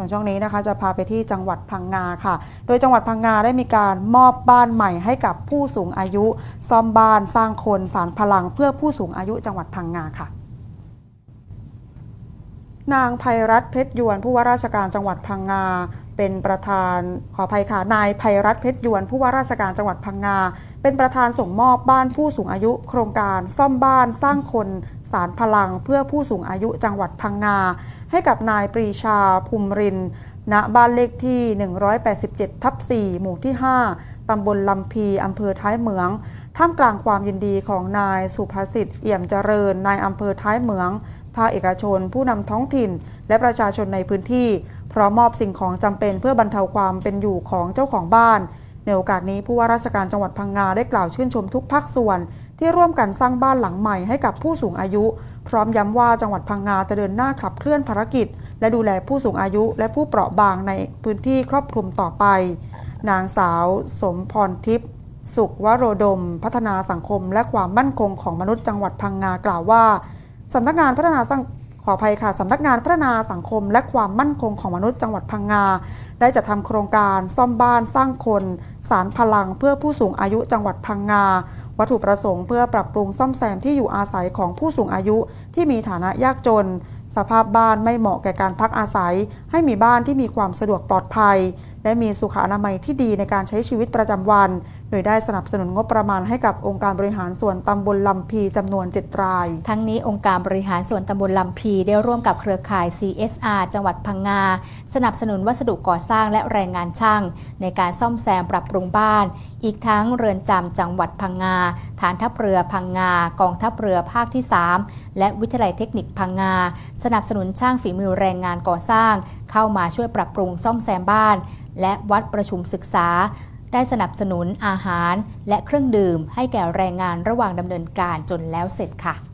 ส่วนช่วงนี้นะคะจะพาไปที่จังหวัดพังงาค่ะ โดยจังหวัดพังงาได้มีการมอบบ้านใหม่ให้กับผู้สูงอายุ ซ่อมบ้านสร้างคนสารพลัง เพื่อผู้สูงอายุจังหวัดพังงาค่ะนางภัยรัตเพชรยวนผู้ว่าราชการจังหวัดพังงา เป็นประธานขออภัยค่ะนายภัยรัตเพชรยวนผู้ว่าราชการจังหวัดพังงา เป็นประธานส่งมอบบ้านผู้สูงอายุ โครงการซ่อมบ้านสร้างคน สารพลังเพื่อผู้สูงอายุจังหวัดพังงาให้กับนายปรีชาภูมิรินณบ้านเลขที่ 187 ทับ 4 หมู่ที่ 5 ตำบลลำพี อำเภอท้ายเหมือง ท่ามกลางความยินดีของนายสุภสิทธิ์เอี่ยมเจริญ นายอำเภอท้ายเหมือง ภาคเอกชน ผู้นำท้องถิ่น และประชาชนในพื้นที่ พร้อมมอบสิ่งของจำเป็นเพื่อบรรเทาความเป็นอยู่ของเจ้าของบ้าน ในโอกาสนี้ผู้ว่าราชการจังหวัดพังงาได้กล่าวชื่นชมทุกภาคส่วน ที่ร่วมกันสร้างบ้านหลังใหม่ให้กับผู้สูงอายุ พร้อมย้ำว่าจังหวัดพังงาจะเดินหน้าขับเคลื่อนภารกิจ และดูแลผู้สูงอายุและผู้เปราะบางในพื้นที่ครอบคลุมต่อไป นางสาว สมพรทิพย์สุขวโรดม พัฒนาสังคม และความมั่นคงของมนุษย์จังหวัดพังงากล่าวว่าสำนักงานพัฒนาสังขออภัยค่ะสำนักงานพัฒนาสังคม และความมั่นคงของมนุษย์จังหวัดพังงา ได้จัดทำโครงการซ่อมบ้านสร้างคน สารพลังเพื่อผู้สูงอายุจังหวัดพังงา วัตถุประสงค์เพื่อปรับปรุงซ่อมแซมที่อยู่อาศัยของผู้สูงอายุที่มีฐานะยากจน สภาพบ้านไม่เหมาะแก่การพักอาศัย ให้มีบ้านที่มีความสะดวกปลอดภัย และมีสุขอนามัยที่ดีในการใช้ชีวิตประจำวัน โดยได้สนับสนุนงบประมาณให้กับองค์การบริหารส่วนตำบลลำพีจำนวน 7 ราย ทั้งนี้องค์การบริหารส่วนตำบลลำพีได้ร่วมกับเครือข่าย CSR จังหวัดพังงา สนับสนุนวัสดุก่อสร้างและแรงงานช่าง ในการซ่อมแซมปรับปรุงบ้าน อีกทั้งเรือนจำจังหวัดพังงา ฐานทัพเรือพังงา กองทัพเรือภาคที่ 3 และวิทยาลัยเทคนิคพังงา สนับสนุนช่างฝีมือแรงงานก่อสร้าง เข้ามาช่วยปรับปรุงซ่อมแซมบ้านและวัดประชุมศึกษา ได้สนับสนุนอาหารและเครื่องดื่มให้แก่แรงงานระหว่างดำเนินการจนแล้วเสร็จค่ะ